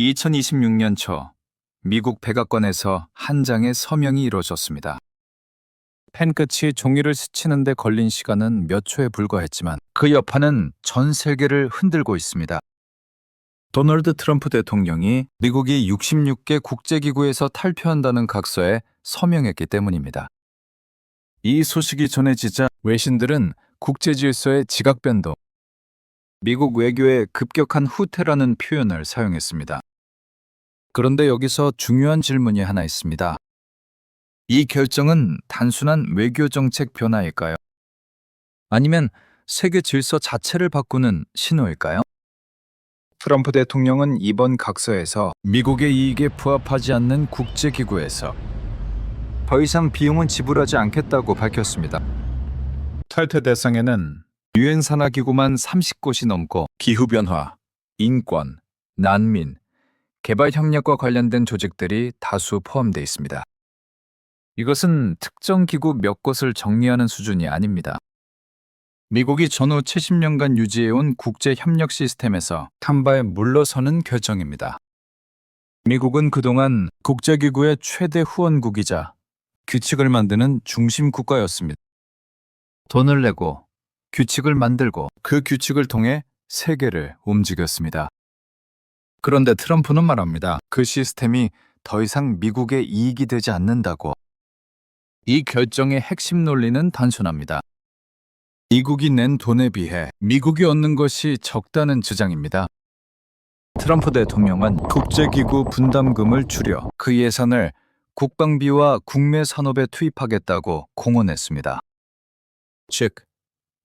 2026년 초 미국 백악관에서 한 장의 서명이 이루어졌습니다. 펜 끝이 종이를 스치는데 걸린 시간은 몇 초에 불과했지만 그 여파는 전 세계를 흔들고 있습니다. 도널드 트럼프 대통령이 미국이 66개 국제기구에서 탈퇴한다는 각서에 서명했기 때문입니다. 이 소식이 전해지자 외신들은 국제 질서의 지각 변동, 미국 외교의 급격한 후퇴라는 표현을 사용했습니다. 그런데 여기서 중요한 질문이 하나 있습니다. 이 결정은 단순한 외교 정책 변화일까요? 아니면 세계 질서 자체를 바꾸는 신호일까요? 트럼프 대통령은 이번 각서에서 미국의 이익에 부합하지 않는 국제기구에서 더 이상 비용은 지불하지 않겠다고 밝혔습니다. 탈퇴 대상에는 유엔 산하 기구만 30곳이 넘고 기후 변화, 인권, 난민, 개발 협력과 관련된 조직들이 다수 포함되어 있습니다. 이것은 특정 기구 몇 곳을 정리하는 수준이 아닙니다. 미국이 전후 70년간 유지해온 국제 협력 시스템에서 한발 물러서는 결정입니다. 미국은 그동안 국제기구의 최대 후원국이자 규칙을 만드는 중심 국가였습니다. 돈을 내고 규칙을 만들고 그 규칙을 통해 세계를 움직였습니다. 그런데 트럼프는 말합니다. 그 시스템이 더 이상 미국의 이익이 되지 않는다고. 이 결정의 핵심 논리는 단순합니다. 미국이 낸 돈에 비해 미국이 얻는 것이 적다는 주장입니다. 트럼프 대통령은 국제기구 분담금을 줄여 그 예산을 국방비와 국내 산업에 투입하겠다고 공언했습니다. 즉,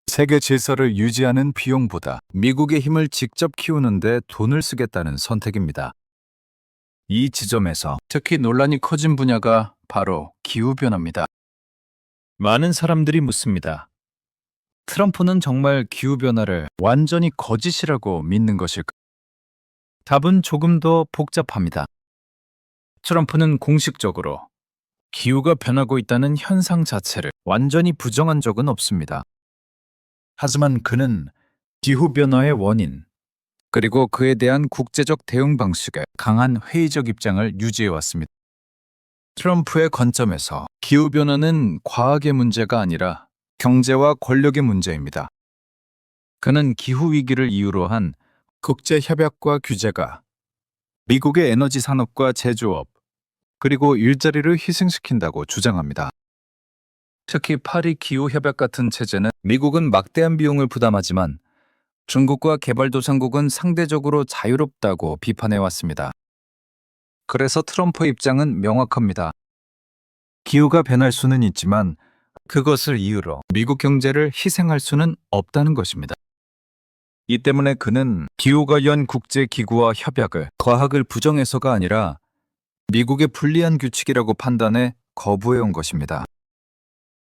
세계 질서를 유지하는 비용보다 미국의 힘을 직접 키우는데 돈을 쓰겠다는 선택입니다. 이 지점에서 특히 논란이 커진 분야가 바로 기후변화입니다. 많은 사람들이 묻습니다. 트럼프는 정말 기후변화를 완전히 거짓이라고 믿는 것일까? 답은 조금 더 복잡합니다. 트럼프는 공식적으로 기후가 변하고 있다는 현상 자체를 완전히 부정한 적은 없습니다. 하지만 그는 기후변화의 원인, 그리고 그에 대한 국제적 대응 방식에 강한 회의적 입장을 유지해왔습니다. 트럼프의 관점에서 기후변화는 과학의 문제가 아니라 경제와 권력의 문제입니다. 그는 기후위기를 이유로 한 국제협약과 규제가 미국의 에너지 산업과 제조업, 그리고 일자리를 희생시킨다고 주장합니다. 특히 파리 기후협약 같은 체제는 미국은 막대한 비용을 부담하지만 중국과 개발도상국은 상대적으로 자유롭다고 비판해왔습니다. 그래서 트럼프 입장은 명확합니다. 기후가 변할 수는 있지만 그것을 이유로 미국 경제를 희생할 수는 없다는 것입니다. 이 때문에 그는 기후가 연 국제기구와 협약을 과학을 부정해서가 아니라 미국의 불리한 규칙이라고 판단해 거부해온 것입니다.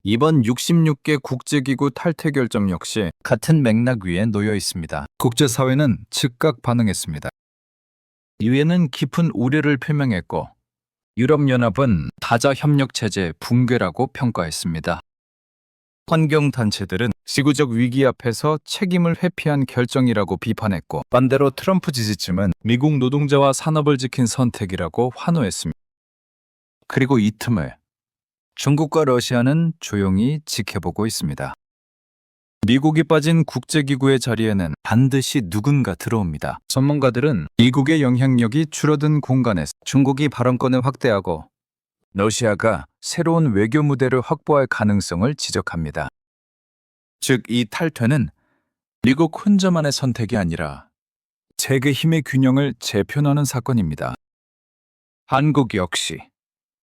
이번 66개 국제기구 탈퇴 결정 역시 같은 맥락 위에 놓여 있습니다. 국제사회는 즉각 반응했습니다. 유엔은 깊은 우려를 표명했고 유럽연합은 다자 협력 체제 붕괴라고 평가했습니다. 환경단체들은 지구적 위기 앞에서 책임을 회피한 결정이라고 비판했고 반대로 트럼프 지지층은 미국 노동자와 산업을 지킨 선택이라고 환호했습니다. 그리고 이 틈을 중국과 러시아는 조용히 지켜보고 있습니다. 미국이 빠진 국제기구의 자리에는 반드시 누군가 들어옵니다. 전문가들은 미국의 영향력이 줄어든 공간에서 중국이 발언권을 확대하고 러시아가 새로운 외교 무대를 확보할 가능성을 지적합니다. 즉, 이 탈퇴는 미국 혼자만의 선택이 아니라 세계 힘의 균형을 재편하는 사건입니다. 한국 역시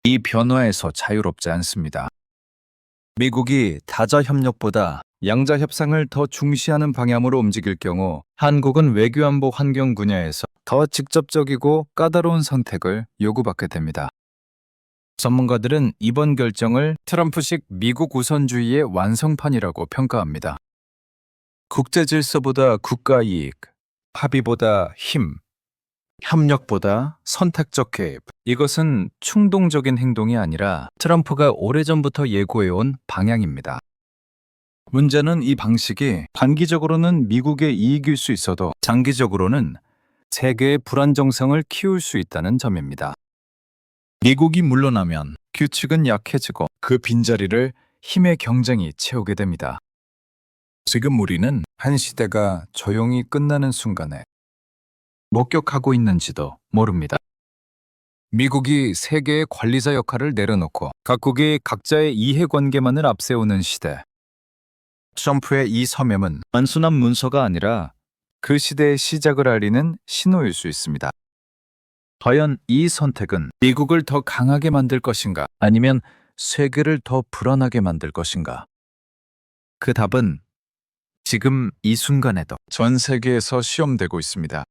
이 변화에서 자유롭지 않습니다. 미국이 다자 협력보다 양자 협상을 더 중시하는 방향으로 움직일 경우 한국은 외교안보 환경 분야에서 더 직접적이고 까다로운 선택을 요구받게 됩니다. 전문가들은 이번 결정을 트럼프식 미국 우선주의의 완성판이라고 평가합니다. 국제 질서보다 국가 이익, 합의보다 힘, 협력보다 선택적 개입. 이것은 충동적인 행동이 아니라 트럼프가 오래전부터 예고해온 방향입니다. 문제는 이 방식이 단기적으로는 미국의 이익일 수 있어도 장기적으로는 세계의 불안정성을 키울 수 있다는 점입니다. 미국이 물러나면 규칙은 약해지고 그 빈자리를 힘의 경쟁이 채우게 됩니다. 지금 우리는 한 시대가 조용히 끝나는 순간에 목격하고 있는지도 모릅니다. 미국이 세계의 관리자 역할을 내려놓고 각국이 각자의 이해관계만을 앞세우는 시대. 트럼프의 이 서명은 단순한 문서가 아니라 그 시대의 시작을 알리는 신호일 수 있습니다. 과연 이 선택은 미국을 더 강하게 만들 것인가 아니면 세계를 더 불안하게 만들 것인가? 그 답은 지금 이 순간에도 전 세계에서 시험되고 있습니다.